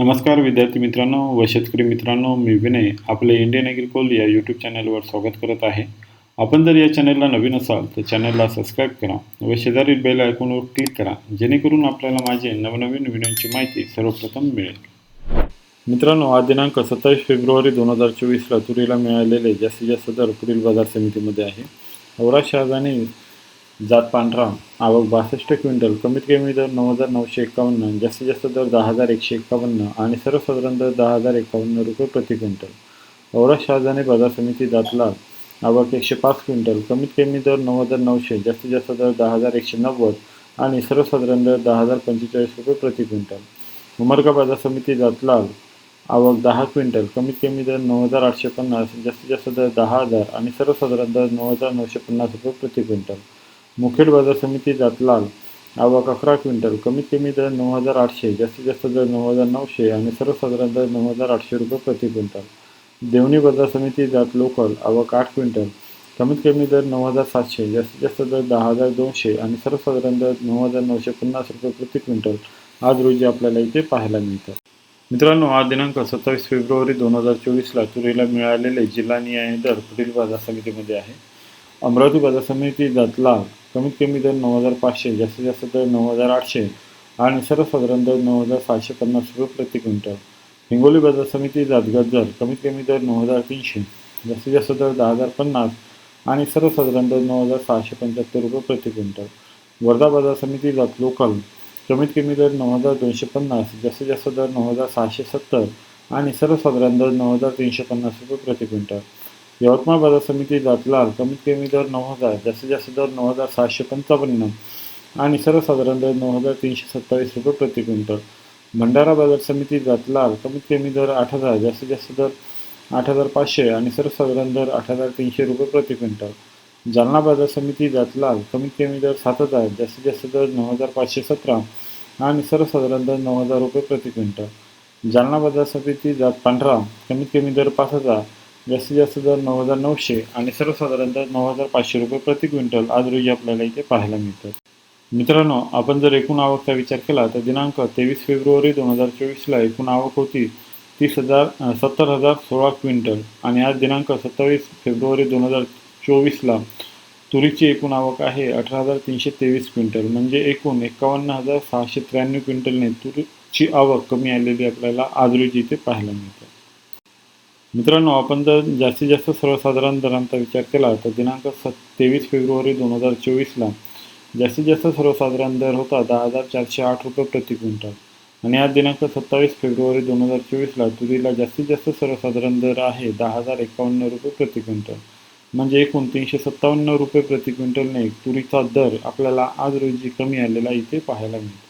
नमस्कार विद्यार्थी मित्रांनो व शेतकरी मित्रांनो मी विनय आपले इंडियन ॲग्रिकोल या यूट्यूब चॅनलवर स्वागत करत आहे. आपण जर या चॅनलला नवीन असाल तर चॅनलला सबस्क्राईब करा व शेजारील बेल आयकॉनवर क्लिक करा जेणेकरून आपल्याला माझे नवनवीन व्हिडिओची माहिती सर्वप्रथम मिळेल. मित्रांनो आज दिनांक सत्तावीस फेब्रुवारी दोन हजार चोवीसला तुरीला मिळालेले जास्तीत जास्त दर पुढील बाजार समितीमध्ये आहे. औरा शहाजाने जात पांढरा. आवक बासष्ट क्विंटल. कमीत कमी दर नऊ हजार नऊशे एकावन्न. जास्तीत जास्त दर दहा हजार एकशे एकावन्न आणि सर्वसाधारण दर दहा हजार एकावन्न रुपये प्रति क्विंटल. औरा शहाजाने बाजार समिती जातला आवक एकशे पाच क्विंटल. कमीत कमी दर नऊ हजार नऊशे. जास्तीत जास्त दर दहा हजार एकशे नव्वद आणि सर्वसाधारण दर दहा हजार पंचेचाळीस रुपये प्रति क्विंटल. उमरगा बाजार समिती जातलाल आवक दहा क्विंटल. कमीत कमी दर नऊ हजार आठशे पन्नास. जास्तीत जास्त दर दहा हजार आणि सर्वसाधारण दर नऊ हजार नऊशे पन्नास रुपये प्रति क्विंटल. मुखेड बाजार समिती जातलाल आवक अकरा क्विंटल. कमीत कमी दर नऊ हजार आठशे जास्तीत जास्त दर नऊ हजार नऊशे आणि सर्वसाधारण दर नऊ हजार आठशे रुपये प्रति क्विंटल. देवणी बाजार समिती जात लोकल. आवक आठ क्विंटल. कमीत कमी दर नऊ हजार सातशे जास्तीत जास्त दर दहा हजार दोनशे आणि सर्वसाधारण दर नऊ हजार नऊशे पन्नास रुपये प्रति क्विंटल. आज रोजी आपल्याला इथे पाहायला मिळतात मित्रांनो आज दिनांक सत्तावीस फेब्रुवारी दोन हजार चोवीसला तुरीला मिळालेले जिल्हानिहाय दर पुढील बाजार समितीमध्ये आहे. अमरावती बाजार समिती जातला कमीत कमी दर नऊ हजार पाचशे जास्तीत जास्त दर नऊ हजार आठशे आणि सर्वसाधारण दर नऊ हजार सहाशे पन्नास रुपये प्रति क्विंटल. हिंगोली बाजार समिती जातगत दर कमीत कमी दर नऊ हजार तीनशे जास्तीत जास्त दर दहा हजार पन्नास आणि सर्वसाधारण दर नऊ हजार सहाशे पंच्याहत्तर रुपये प्रति क्विंटल. वर्धा बाजार समिती जात लोकल कमीत कमी दर नऊ हजार दोनशे पन्नास जास्तीत जास्त दर नऊ हजार सहाशे सत्तर आणि सर्वसाधारण दर नऊ हजार तीनशे पन्नास रुपये प्रति क्विंटल. यवतमाळ बाजार समिती जातलाल कमीत कमी दर नऊ हजार जास्तीत जास्त दर नऊ हजार सहाशे पंचावन्न आणि सर्वसाधारण दर नऊ हजार तीनशे सत्तावीस रुपये प्रति क्विंटल. भंडारा बाजार समिती जातलाल कमीत कमी दर आठ हजार जास्तीत जास्त दर आठ हजार पाचशे आणि सर्वसाधारण दर आठ हजार तीनशे रुपये प्रति क्विंटल. जालना बाजार समिती जातलाल कमीत कमी दर सात हजार जास्तीत जास्त दर नऊ हजार पाचशे सतरा आणि सर्वसाधारण दर नऊ हजार रुपये प्रति क्विंटल. जालना बाजार समिती जात पांढरा कमीत कमी दर पाच हजार जास्तीत जास्त दर नऊ हजार नऊशे आणि सर्वसाधारणतः नऊ हजार पाचशे रुपये प्रति क्विंटल आज रोजी आपल्याला इथे पाहायला मिळतात. मित्रांनो आपण जर एकूण आवकचा विचार केला तर दिनांक तेवीस फेब्रुवारी दोन हजार चोवीसला एकूण आवक होती तीस हजार सत्तर हजार सोळा क्विंटल आणि आज दिनांक सत्तावीस फेब्रुवारी दोन हजार चोवीसला तुरीची एकूण आवक आहे अठरा हजार तीनशे तेवीस क्विंटल. म्हणजे एकूण एकावन्न हजार सहाशे त्र्याण्णव क्विंटलने तुरीची आवक कमी आलेली आपल्याला आज रोजी इथे पाहायला मिळते. मित्रांनो आपण जर जास्तीत जास्त सर्वसाधारण दरांचा विचार केला तर दिनांक सत तेवीस फेब्रुवारी दोन हजार चोवीसला जास्तीत जास्त सर्वसाधारण दर होता दहा हजार चारशे आठ रुपये प्रति क्विंटल. आणि आज दिनांक सत्तावीस फेब्रुवारी दोन हजार चोवीसला तुरीला जास्तीत जास्त सर्वसाधारण दर आहे दहा हजार एकावन्न रुपये प्रति क्विंटल. म्हणजे एकूण तीनशे सत्तावन्न रुपये प्रति क्विंटलने तुरीचा दर आपल्याला आज रोजी कमी आलेला इथे पाहायला मिळतो.